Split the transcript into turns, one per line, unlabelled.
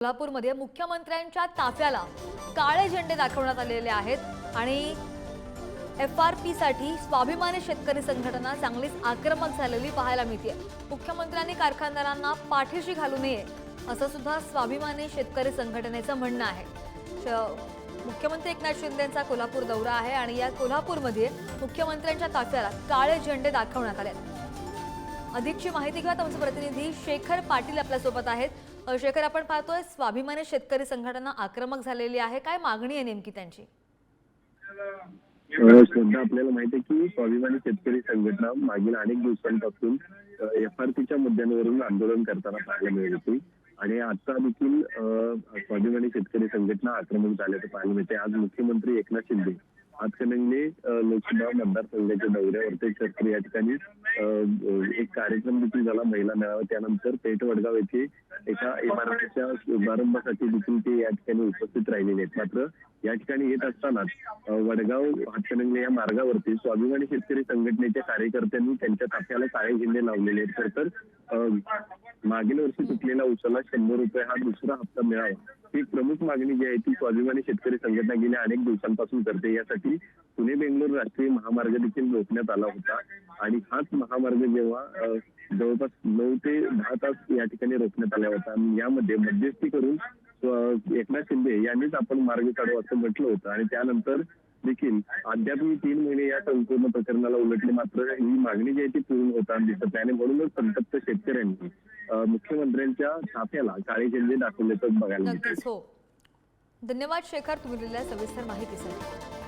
कोल्हापूरमध्ये मुख्यमंत्र्यांच्या ताफ्याला काळे झेंडे दाखवण्यात आलेले आहेत आणि एफ आर पीसाठी स्वाभिमानी शेतकरी संघटना चांगलीच आक्रमक झालेली पाहायला मिळते मुख्यमंत्र्यांनी कारखानदारांना पाठीशी घालू नये असं सुद्धा स्वाभिमानी शेतकरी संघटनेचं म्हणणं आहे. श- मुख्यमंत्री एकनाथ शिंदेचा कोल्हापूर दौरा आहे आणि या कोल्हापूरमध्ये मुख्यमंत्र्यांच्या ताफ्याला काळे झेंडे दाखवण्यात आले अधिकची माहिती घेऊयात आमचे प्रतिनिधी शेखर पाटील आपल्यासोबत आहेत. शेखर आपण पाहतोय स्वाभिमानी शेतकरी संघटना आक्रमक झालेली आहे. काय मागणी आहे नेमकी त्यांची?
श्रद्धा आपल्याला माहिती आहे की स्वाभिमानी शेतकरी संघटना मागील अनेक दिवसांपासून एफ आर पीच्या मुद्द्यांवरून आंदोलन करताना पाहायला मिळत होती. आणि आता देखील स्वाभिमानी शेतकरी संघटना आक्रमक झाल्याचं पाहायला मिळते आज मुख्यमंत्री एकनाथ शिंदे हातकणंगले लोकसभा मतदारसंघाच्या दौऱ्यावरती शेतकरी या ठिकाणी एक कार्यक्रम देखील झाला महिला मेळावा. त्यानंतर पेठ वडगाव येथे एका इमारतीच्या शुभारंभासाठी देखील ते या ठिकाणी उपस्थित राहिलेले आहेत. मात्र या ठिकाणी येत असतानाच वडगाव हातकणंगले या मार्गावरती स्वाभिमानी शेतकरी संघटनेच्या कार्यकर्त्यांनी त्यांच्या ताफ्याला काळे झेंडे लावलेले आहेत. खर तर मागील वर्षी तुटलेला उसाला शंभर रुपये हा दुसरा हप्ता मिळावा ही प्रमुख मागणी जी आहे ती स्वाभिमानी शेतकरी संघटना गेल्या अनेक दिवसांपासून करते. यासाठी पुणे बेंगलोर राष्ट्रीय महामार्ग देखील रोखण्यात आला होता. आणि हाच महामार्ग जेव्हा जवळपास नऊ ते दहा तास या ठिकाणी रोखण्यात आला होता. आणि यामध्ये मध्यस्थी करून एकनाथ शिंदे यांनीच आपण मार्ग काढू असं म्हटलं होतं. आणि त्यानंतर देखील. अद्याप ही तीन महिने या संपूर्ण प्रकरणाला उलटले मात्र ही मागणी जी आहे ती पूर्ण होताना दिसत नाही. आणि म्हणूनच संतप्त शेतकऱ्यांनी मुख्यमंत्र्यांच्या छाप्याला काळे झेंडे दाखवल्याचं बघायला मिळते
हो. धन्यवाद शेखर तुम्ही दिलेल्या सविस्तर माहितीसाठी.